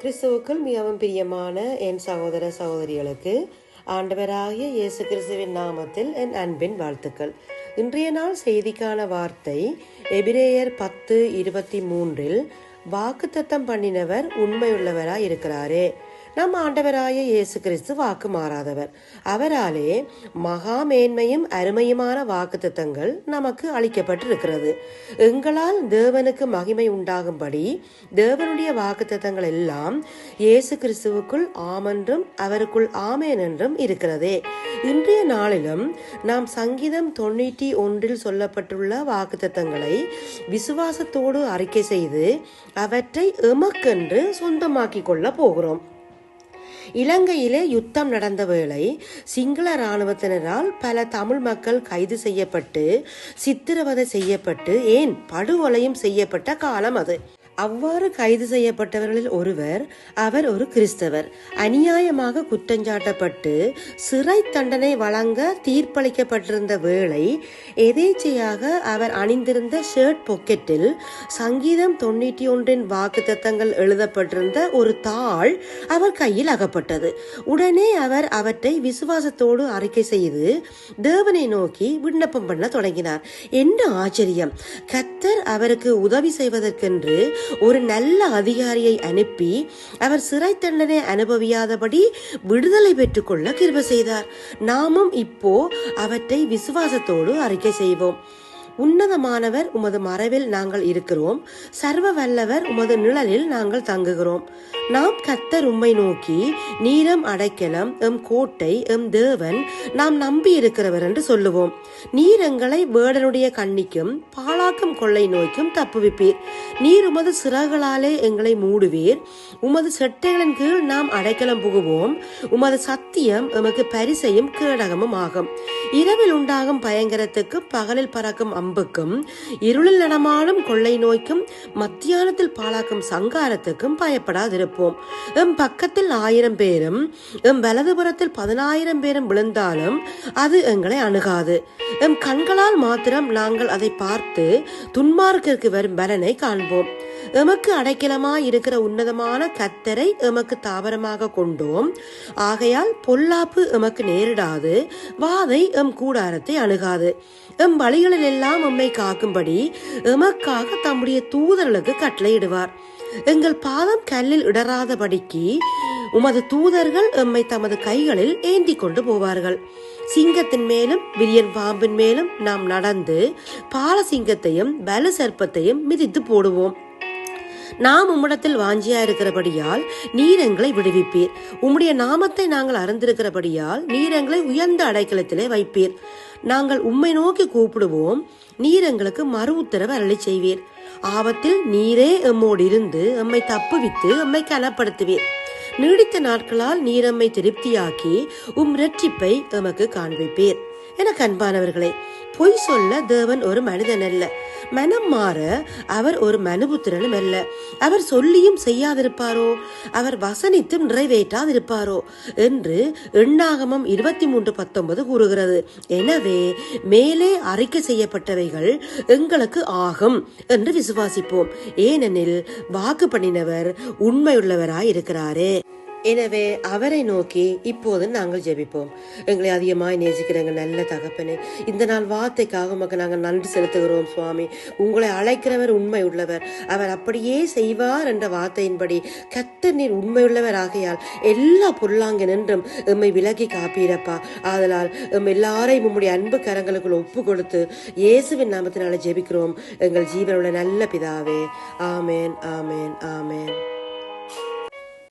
கிறிஸ்துவுக்குள் மிகவும் பிரியமான என் சகோதர சகோதரிகளுக்கு ஆண்டவராகிய இயேசு கிறிஸ்துவின் நாமத்தில் என் அன்பின் வாழ்த்துக்கள். இன்றைய நாள் செய்திக்கான வார்த்தை எபிரேயர் பத்து இருபத்தி மூன்றில் வாக்குத்தத்தம் பண்ணினவர் உண்மையுள்ளவராய் இருக்கிறாரே நம் ஆண்டவராய இயேசு கிறிஸ்து வாக்கு மாறாதவர். அவராலே மகா மேன்மையும் அருமையுமான வாக்குத்தத்தங்கள் நமக்கு அளிக்கப்பட்டிருக்கிறது. எங்களால் தேவனுக்கு மகிமை உண்டாகும்படி தேவனுடைய வாக்குத்தத்தங்கள் எல்லாம் இயேசு கிறிஸ்துவுக்குள் ஆமென்றும் அவருக்குள் ஆமேன் என்றும் இருக்கிறதே. இன்றைய நாளிலும் நாம் சங்கீதம் தொண்ணூற்றி ஒன்றில் சொல்லப்பட்டுள்ள வாக்குத்தத்தங்களை விசுவாசத்தோடு அறிக்கை செய்து அவற்றை எமக்கென்று சொந்தமாக்கிக் கொள்ள போகிறோம். இலங்கையிலே யுத்தம் நடந்த வேளை சிங்கள இராணுவத்தினரால் பல தமிழ் மக்கள் கைது செய்யப்பட்டு சித்திரவதை செய்யப்பட்டு ஏன் படுகொலையும் செய்யப்பட்ட காலம் அது. அவ்வாறு கைது செய்யப்பட்டவர்களில் ஒருவர் அவர் ஒரு கிறிஸ்தவர். அநியாயமாக குற்றஞ்சாட்டப்பட்டு சிறை தண்டனை வழங்க தீர்ப்பளிக்கப்பட்டிருந்த வேளை எதேச்சையாக அவர் அணிந்திருந்த ஷர்ட் பொக்கெட்டில் சங்கீதம் தொண்ணூற்றி ஒன்றின் வாக்குத்தத்தங்கள் எழுதப்பட்டிருந்த ஒரு தாள் அவர் கையில் அகப்பட்டது. உடனே அவர் அவற்றை விசுவாசத்தோடு அறிக்கை செய்து தேவனை நோக்கி விண்ணப்பம் பண்ண தொடங்கினார். என்ன ஆச்சரியம்! கத்தர் அவருக்கு உதவி செய்வதற்கென்று ஒரு நல்ல அதிகாரியை அனுப்பி அவர் சிறை தண்டனை அனுபவியாதபடி விடுதலை பெற்றுக்கொள்ள கிருப செய்தார். நாமும் இப்போ அவற்றை விசுவாசத்தோடு அறிக்கை செய்வோம். உன்னதமானவர் உமது மறைவில் நாங்கள் இருக்கிறோம். சர்வ வல்லவர் உமது நிழலில் நாங்கள் தங்குகிறோம். நாம் கத்தர் உம்மை நோக்கி நீரம் அடைக்கலம் எம் கோட்டை எம் தேவன் நாம் நம்பி இருக்கிறவர் என்று சொல்லுவோம். நீர் எங்களை வேடனுடைய கண்ணிக்கும் பாலாக்கும் கொள்ளை நோய்க்கும் தப்புவிப்பீர். நீர் உமது சிறகுகளாலே எங்களை மூடுவீர். உமது செட்டைகளின் கீழ் நாம் அடைக்கலம் புகுவோம். உமது சத்தியம் எமக்கு பரிசையும் கேடகமும் ஆகும். இரவில் உண்டாகும் பயங்கரத்துக்கும் பகலில் பறக்கும் அம்புக்கும் இருளில் நடமாடும் கொள்ளை நோய்க்கும் மத்தியானத்தில் பாழாக்கும் சங்காரத்துக்கும் பயப்படாதிருப்போம் எம் பக்கத்தில் ஆயிரம் பேரும் எம் வலதுபுறத்தில் பதினாயிரம் பேரும் விழுந்தாலும் அது எங்களை அணுகாது. எம் கண்களால் மாத்திரம் நாங்கள் அதை பார்த்து துன்மார்க்கிற்கு வரும் பலனை காண்போம். எமக்கு அடைக்கலமாய் இருக்கிற உன்னதமான கத்தரை எமக்கு தாவரமாக கொண்டோம். ஆகையால் பொல்லாப்பு எமக்கு நேரிடாது வாதை எம் கூடாரத்தை அணுகாது. எம் வழிகளில் எல்லாம் எம்மை காக்கும்படி எமக்காக தம்முடைய தூதர்களுக்கு கட்டளையிடுவார். எங்கள் பாதம் கல்லில் இடராதபடிக்கு உமது தூதர்கள் எம்மை தமது கைகளில் ஏந்தி கொண்டு போவார்கள். சிங்கத்தின் மேலும் விரியன் பாம்பின் மேலும் நாம் நடந்து பாலசிங்கத்தையும் பல சர்ப்பத்தையும் மிதித்து போடுவோம். நாம் உம்மிடத்தில் வாஞ்சியா இருக்கிறபடியால் நீர் எங்களை விடுவிப்பீர். உம்முடைய நாமத்தை நாங்கள் அறிந்திருக்கிறபடியால் நீர் எங்களை உயர்ந்த அடைக்கலத்திலே வைப்பீர். நாங்கள் உம்மை நோக்கி கூப்பிடுவோம். நீர் எங்களுக்கு மறு உத்தரவு அருளி செய்வீர். ஆபத்தில் நீரே எம்மோடு இருந்து எம்மை தப்புவித்து எம்மை கனப்படுத்துவீர். நீடித்த நாட்களால் நீர் எம்மை திருப்தியாக்கி உம் இரட்சிப்பை எமக்கு காண்பிப்பீர். என கண்பானவர்களே பொய் சொல்ல தேவன் ஒரு மனிதன் அல்ல மனம் மாற அவர் ஒரு மனுபுத்திரனும் அல்ல. அவர் சொல்லியும் செய்யாதிருப்பாரோ? அவர் வசனித்தும் நிறைவேற்றாதிருப்பாரோ? என்று எண்ணாகமம் இருபத்தி மூன்று பத்தொன்பது கூறுகிறது. எனவே மேலே அறிக்கை செய்யப்பட்டவைகள் எங்களுக்கு ஆகும் என்று விசுவாசிப்போம். ஏனெனில் வாக்கு பண்ணினவர் உண்மையுள்ளவராய் இருக்கிறாரே எனவே அவரை நோக்கி இப்போது நாங்கள் ஜெபிப்போம். எங்களை அதிகமாக நேசிக்கிறேங்க நல்ல தகப்பனே இந்த நாள் வார்த்தைக்காக உமக்கு நாங்கள் நன்றி செலுத்துகிறோம் சுவாமி. உங்களை அழைக்கிறவர் உண்மை உள்ளவர் அவர் அப்படியே செய்வார் என்ற வார்த்தையின்படி கத்த நீர் உண்மையுள்ளவர் ஆகையால் எல்லா பொருளாங்க நின்றும் எம்மை விலகி காப்பீரப்பா. ஆதலால் எம் எல்லாரையும் உம்முடைய அன்பு கரங்களுக்குள் ஒப்பு கொடுத்து இயேசுவின் நாமத்தினால ஜெபிக்கிறோம். எங்கள் ஜீவனுள்ள நல்ல பிதாவே. ஆமேன் ஆமேன் ஆமேன்.